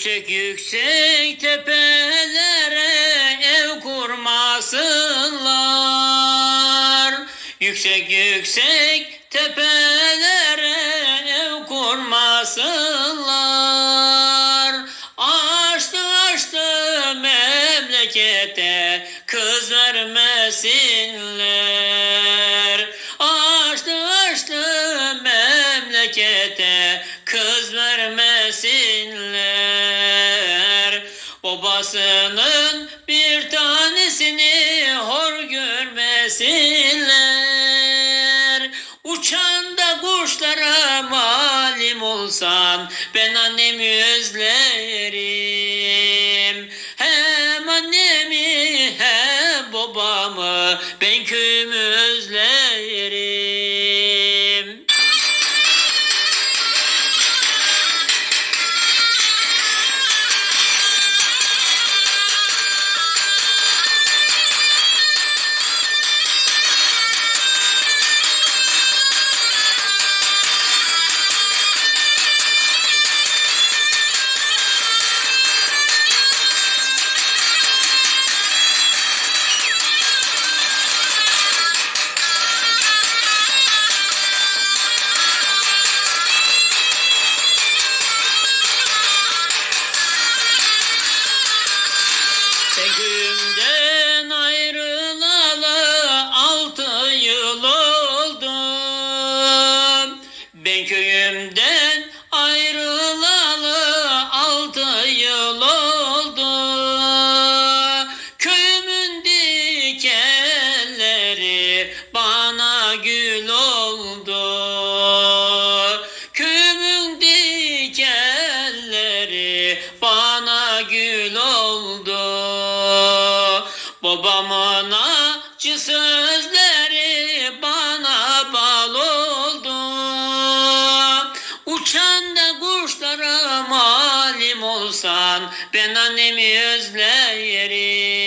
Yüksek yüksek tepelere ev kurmasınlar. Yüksek yüksek tepelere ev kurmasınlar. Açtı açtı memlekete kız vermesinler. Açtı açtı memlekete kız vermesinler. Babasının bir tanesini hor görmesinler. Uçanda kuşlara malim olsan ben annemi özlerim. Hem annemi hem babamı ben köyümü Babamın acı sözleri bana bal oldu. Uçan da kuşlara malim olsan ben annemi özlerim.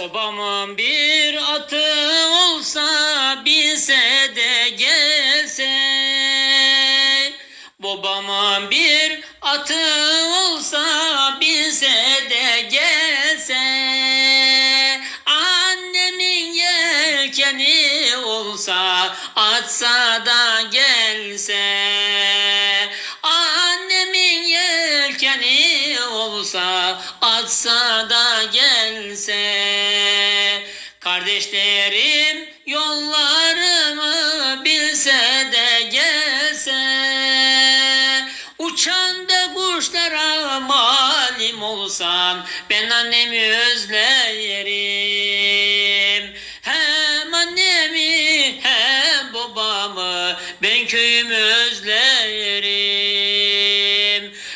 Babamın bir atı olsa bilse de gelse. Babamın bir atı olsa bilse Kardeşlerim yollarımı bilse de gelse Uçan da kuşlara malim olsam ben annemi özlerim. Hem annemi hem babamı ben köyümü özlerim.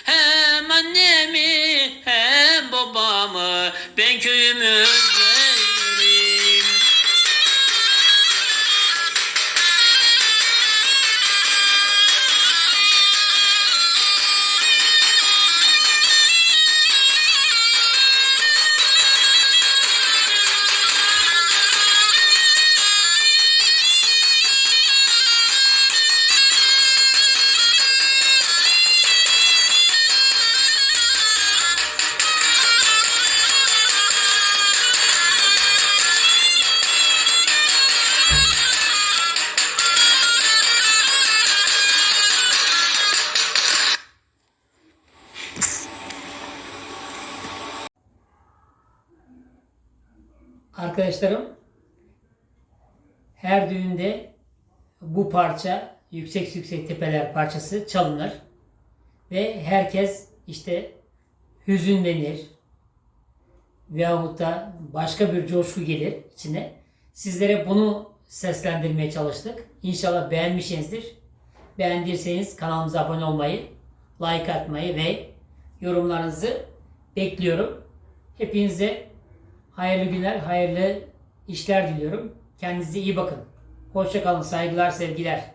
Hem annemi hem babamı ben köyümü Arkadaşlarım her düğünde bu parça yüksek yüksek tepeler parçası çalınır ve herkes işte hüzünlenir veyahut da başka bir coşku gelir içine. Sizlere bunu seslendirmeye çalıştık. İnşallah beğenmişsinizdir. Beğendiyseniz kanalımıza abone olmayı, like atmayı ve yorumlarınızı bekliyorum. Hepinize hayırlı günler, hayırlı işler diliyorum. Kendinize iyi bakın. Hoşça kalın, saygılar, sevgiler.